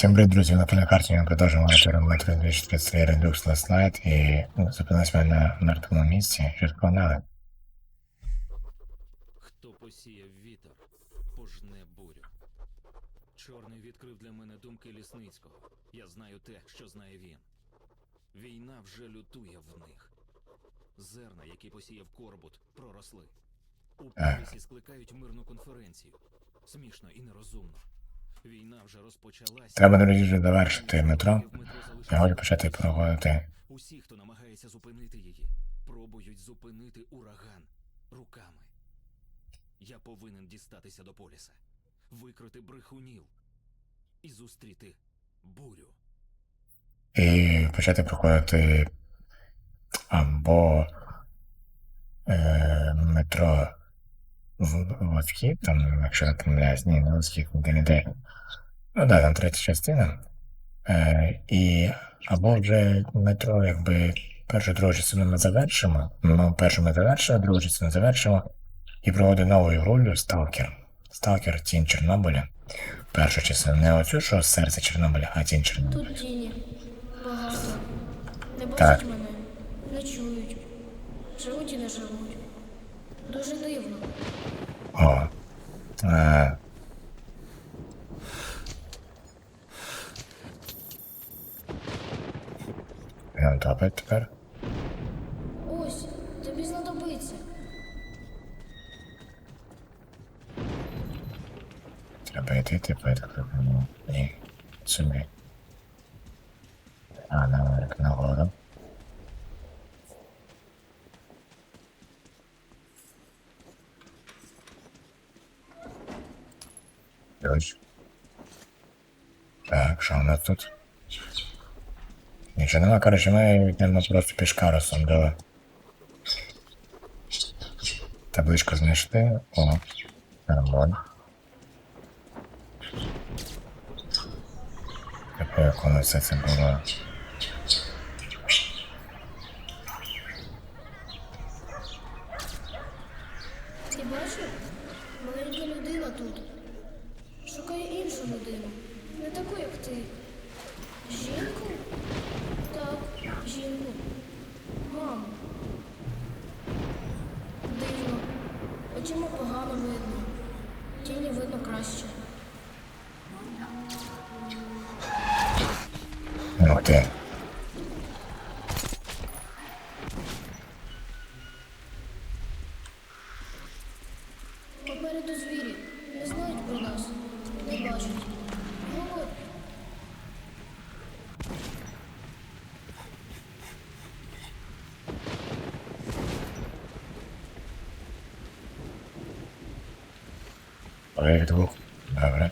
Всім привіт, друзі, на на карті ми продовжуємо метро 233 Redux Last Night і ну, зупинилися ми на мертвому місці. Що погнали? Хто посіяв вітер, пожне бурю. Чорний відкрив для мене думки лісницького. Я знаю те, що знає він. Війна вже лютує в них. Зерна, які посіяв Корбут, проросли. У Так. скликають мирну конференцію. Смішно і нерозумно. Війна вже розпочалася. Треба, друзі, вже завершити метро. Я хочу почати проводити. Усі, хто намагається зупинити її, пробують зупинити ураган руками. Я повинен дістатися до поліса, викрити брехунів і зустріти бурю. І почати проходити або е, метро Восхід, там, якщо я помиляюсь, ні, не де. Ну да, там третя частина. Е, і або вже метро, якби першу другу частину ми завершимо. Ну, першу ми завершили, другу частину завершимо. І проводимо нову ігрулю Сталкер. Сталкер Тінь Чорнобиля. Першу частину не оцю, що серце Чорнобиля, а Тінь Чорнобиля. Тут тіні. Багато. Не бачать Так. мене, не чують. Живуть і не живуть. Дуже дивно. О. Е, Він топить тепер. Ось, тобі знадобиться. Треба йти, типу, я розумію. Ні. Собі. А, наверх, нагору. Ключ. Так, що нас тут? Нічого нема, коротше, ми йдемо просто пішкарусом дали. Табличку знайшли. О, нормально. Тепер як воно все це було. Попереду звірі. Не знають про нас. Не бачать. Говорять. Проєкт двох. Добре.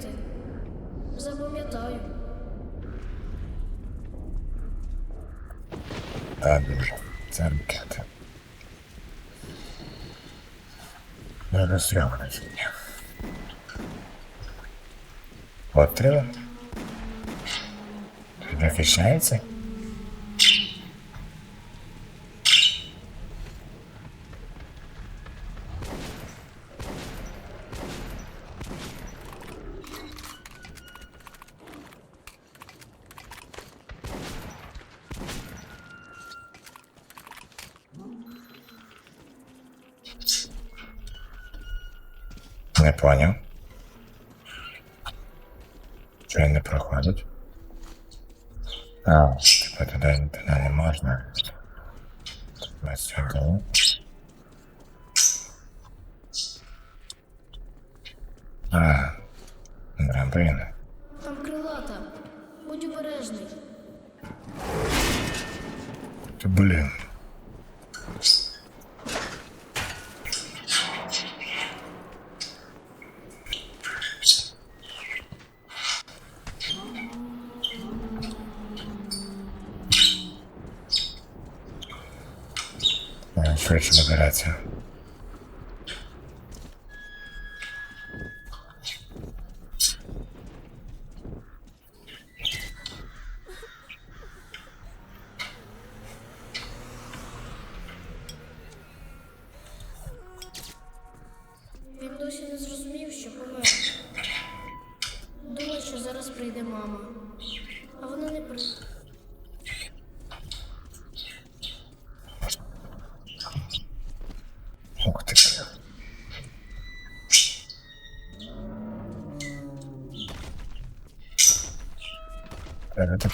Ракети. Запам'ятаю. Так, дуже. Це ракети. Не розстрілювати. От треба. Захищається? Чого не проходить? А, типа туди, туди не можна. Ось сюди. А, драбина. Там крилата. Будь обережний. Ти блін. Швидше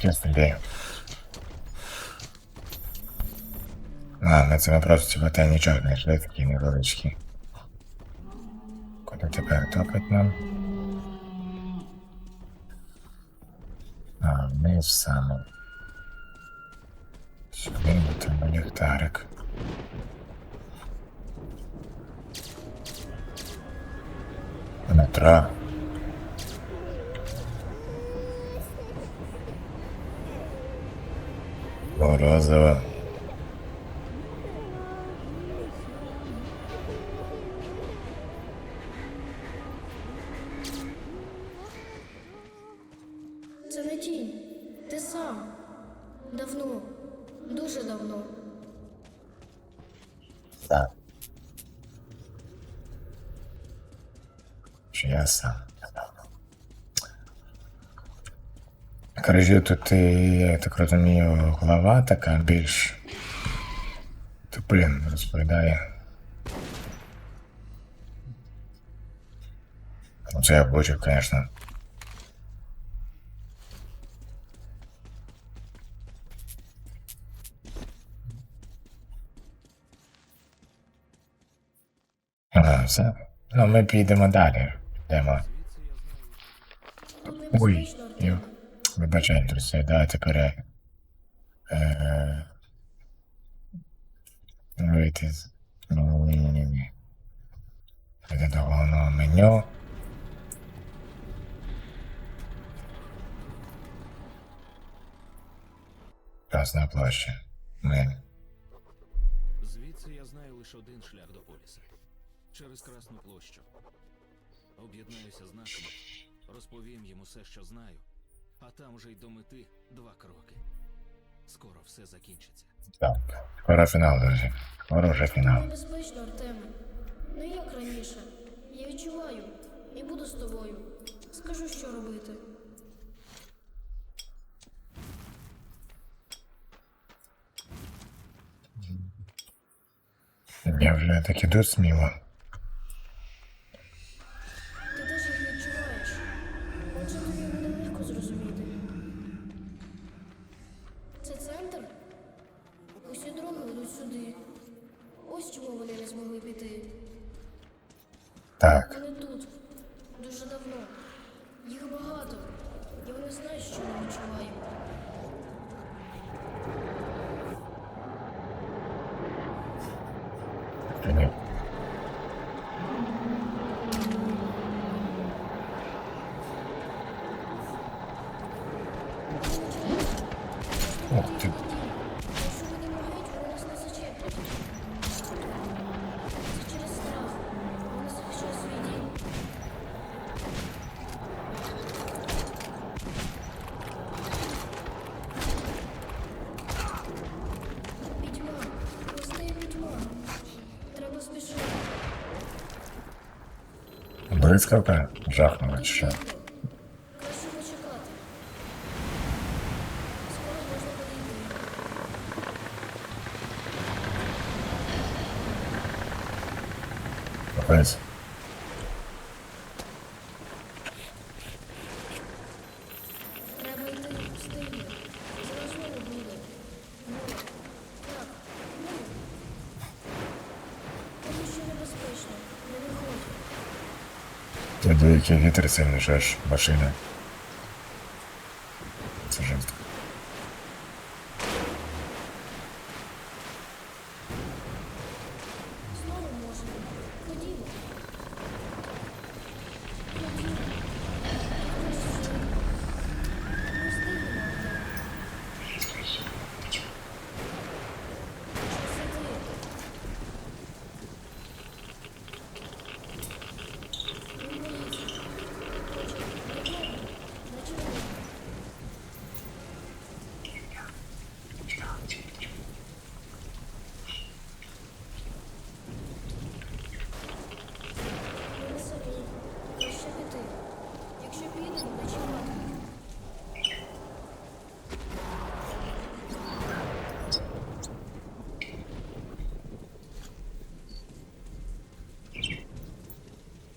Це таке собі. Ладно, це ми просто типа тайнічок знайшли такий невеличкий. Куди тепер топить нам? А, вниз саме. Сюди там ліхтарик. Метро. Морозово. Це не тінь. Ти сам. Давно. Дуже давно. Так. Що я сам. Коротше, тут, і, я так розумію, глава така більш. То, блін, розповідає. Ну, Це я бачив, звісно. Все. Ну, ми підемо далі. Йдемо. Ой, небезпечно, ні. Артем. Вибачай, друзі, давайте пере... Е... Вийти з... Ну, ні, ні. До головного меню. Красна площа. Ми. Звідси я знаю лише один шлях до поліса. Через Красну площу. Об'єднаюся з нашими, розповім їм усе, що знаю, а там уже й до мети два кроки. Скоро все закінчиться. Так. Скоро фінал, друзі. Скоро вже фінал. Небезпечно, Артеме. Не як раніше. Я відчуваю і буду з тобою. Скажу, що робити. Я вже так іду сміло. Ти теж їх відчуваєш. Отже, тобі буде легко зрозуміти. Це центр? Усі дороги ведуть сюди. Ось чому вони не змогли піти. Так. Вони тут. Дуже давно. Їх багато. І вони знають, що ми відчуваємо. Ні. Ух ти. Якщо вони моргають, вони нас не зачеплять. Це через страх. Вони захищають свій дім. Пітьма. Постає пітьма. Треба спішити. Блискавка жахнула чи що. Краще почекати. Скоро можна подійти. Капець. Треба йти встигне. Зараз знову буде. Ну, так, ну. Тому що небезпечно. Не виходь. Ти деякий вітер сильний ж машина. Це жорстко. Знову можемо. Ходімо. Ходімо. Ми встигнемо. Час іти. Так, відправляли сюди. Ти теж відчуваєш? Артеме, не бійся,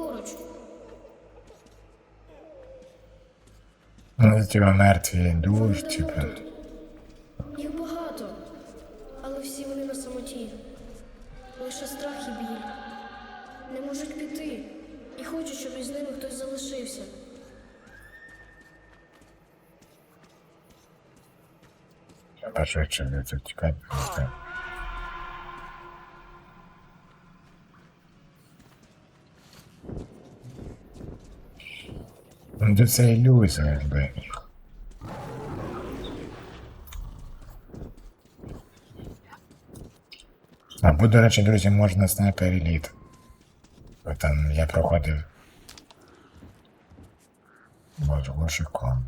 Йди поруч. Ну, типа мертві Вони типа. Їх багато, але всі вони на самоті. Лише страх і біль. Не можуть піти. І хочуть, щоб із ними хтось залишився. Я бачу, що ви тут тікати. Будете. Ну, це ілюзія, якби. Або, до речі, друзі, можна снайпер еліт. Бо там я проходив. Боже, глушиком.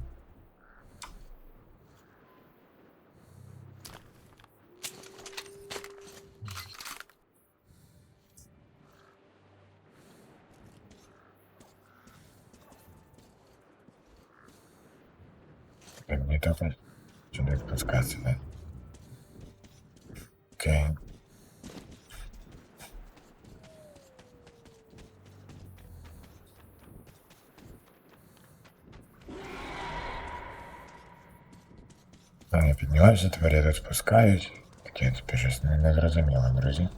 Так, не топать. Сюда спускаться, да? Окей. Там я піднімався, тепер я тут спускаюсь. Таке тепер щось не, не зрозуміло, друзі.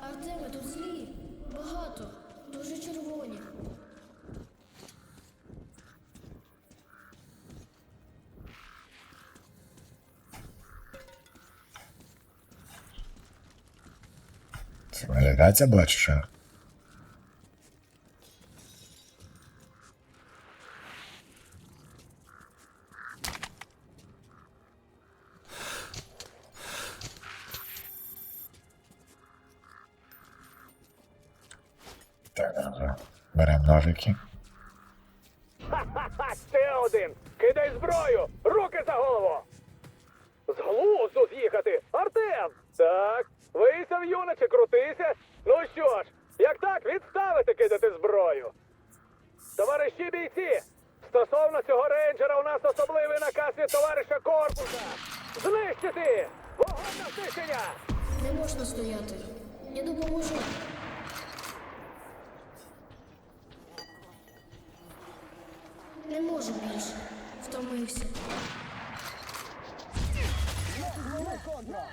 Артеме, тут злі. Багато. Дуже червоні. Це виглядація була чи що? Беремо ножики.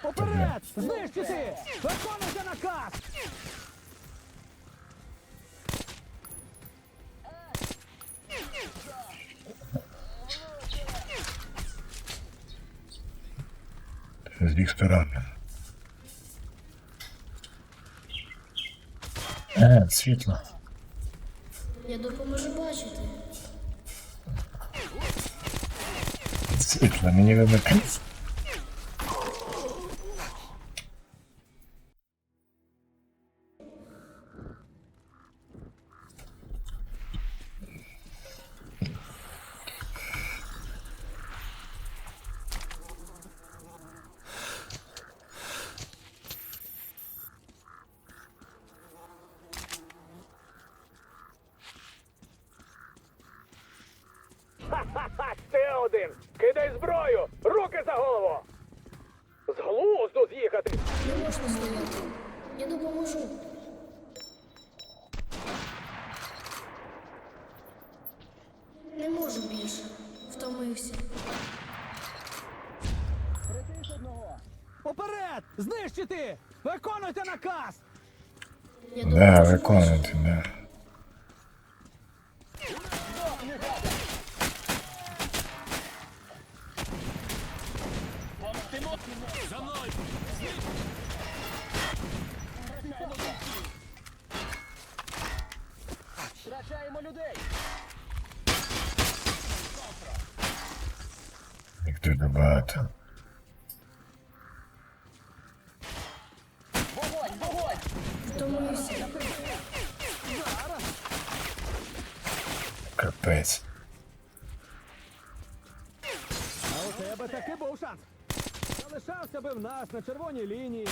Уперед! Знищити! Виконуйте наказ! З двох сторон. А, світло. Я допоможу бачити. Світло, мені вимикається. Зброю! Руки за голову! З глузду з'їхати! Не можна стояти. Я допоможу. Не можу більше. Втомився. Уперед! Знищити! Виконуйте наказ! Я Да, людей! Їх тут багато. Вогонь, вогонь! Тому і всі. Капець. А у тебе таки був шанс. Залишався би в нас на червоній лінії.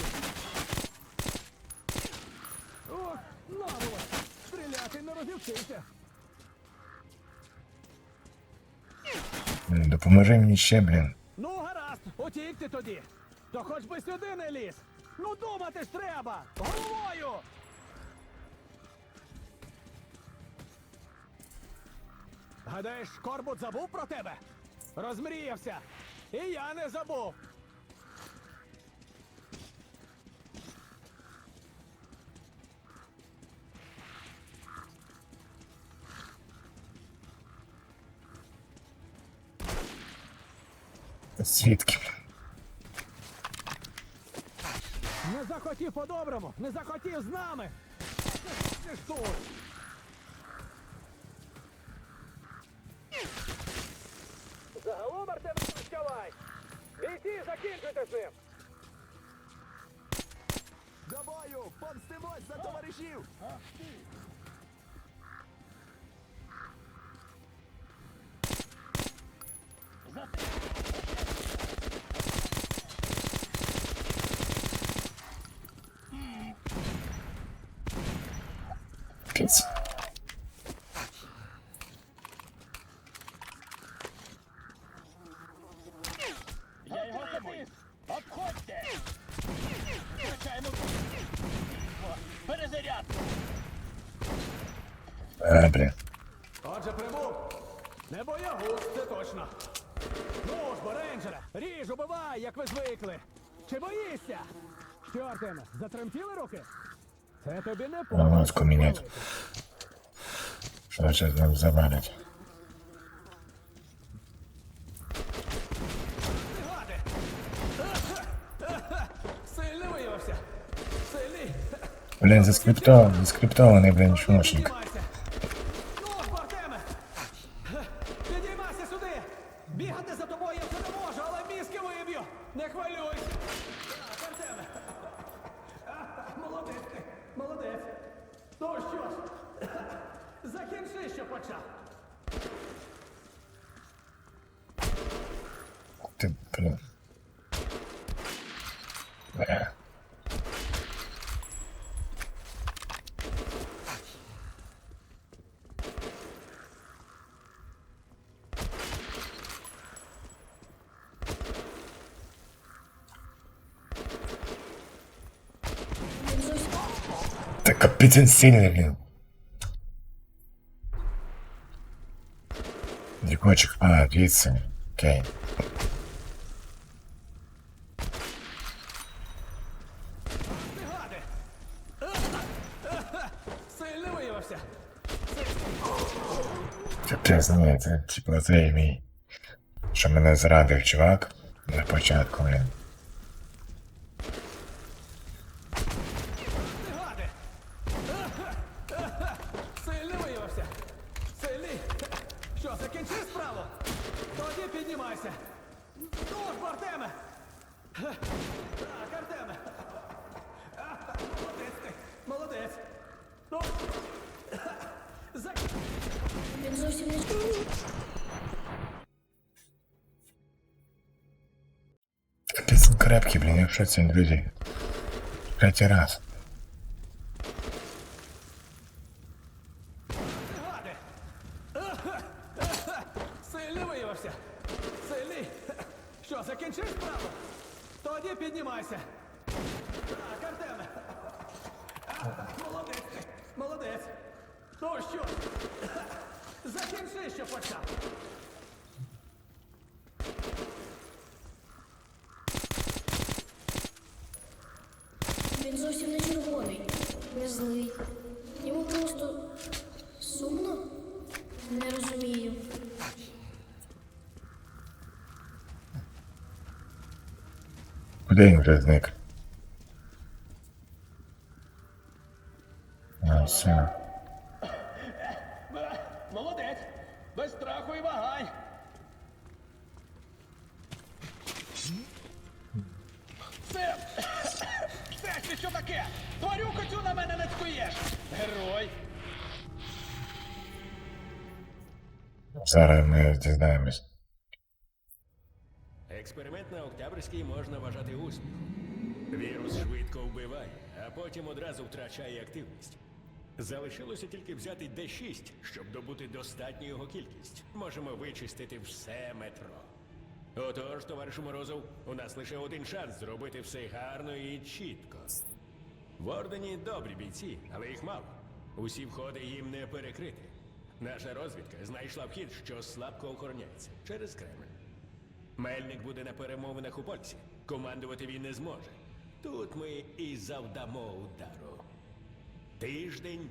Допоможи мені ще, блін. Ну, гаразд, утік ти тоді. То хоч би сюди не ліз. Ну думати ж треба! Головою! Гадаєш, Корбут забув про тебе? Розмріявся. І я не забув. Звідки? Не захотів по-доброму, не захотів з нами. Ти ж тут. Загалом Артем Чавай. Бійці, закінчуйте з ним. До бою! Помстимось за товаришів! Блін. Отже, прибув. Не боягуз, це точно. Ну ж, бо, рейнджере, ріж, убивай, як ви звикли. Чи боїшся? Що, затремтіли руки? Це тобі не На маску міняти. Що зараз нам завалять. Сильний виявився. Сильний. Блін, заскриптований, заскриптований, блін, чмошник. Ну що ж, закінчи, що почав. Ти, блін. Бля. Він зовсім Сильний, блін. Дікочик, а, дивіться. Окей. Ні, це типу цей мій. Що мене зрадив чувак на початку, блін. В шоці, друзі. Третій раз. Сильний виявився. Сильний. Що, закінчив справу? Тоді піднімайся. Так, Артеме. Молодець ти. Молодець. Ну що? Закінчи, що почав. Він зовсім не червоний, не злий. Йому просто сумно. Не розумію. Він вже зник? А, все. Молодець! Без страху і вагань! Це... Це ще що таке? Тварюку цю на мене не цькуєш! Герой! Зараз ми дізнаємось. На можна вважати успіхом. Вірус швидко вбиває, а потім одразу втрачає активність. Залишилося тільки взяти D6, щоб добути достатню його кількість. Можемо вичистити все метро. Отож, товаришу Морозов, у нас лише один шанс зробити все гарно і чітко. В Ордені добрі бійці, але їх мало. Усі входи їм не перекрити. Наша розвідка знайшла вхід, що слабко охороняється через Кремль. Мельник буде на перемовинах у Польсі. Командувати він не зможе. Тут ми і завдамо удару. Тиждень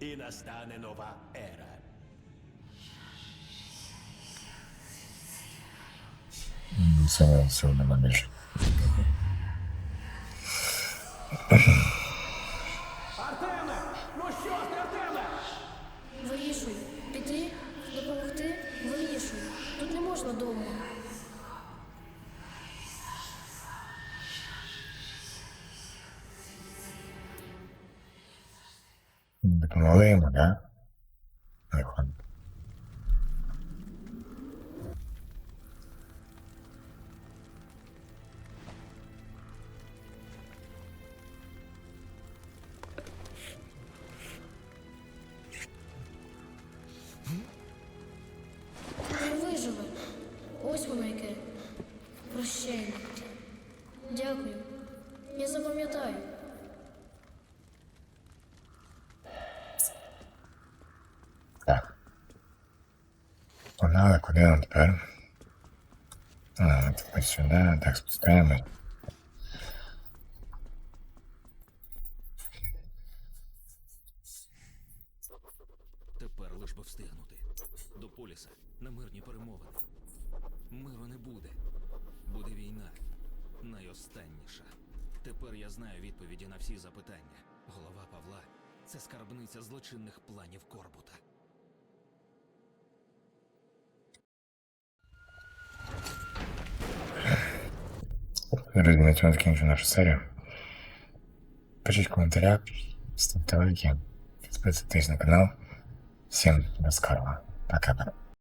і настане нова ера. Це всього нема більше. Não lembro, né? А, тепер сюди, так спускаємось. Тепер лиш би встигнути. До поліса на мирні перемовини. Миру не буде. Буде війна. Найостанніша. Тепер я знаю відповіді на всі запитання. Голова Павла це скарбниця злочинних планів Корбута. Друзі, на закінчу нашу серію. Пишіть в коментарях, ставте лайки, підписуйтесь на канал. Всім до скорого. Пока-пока.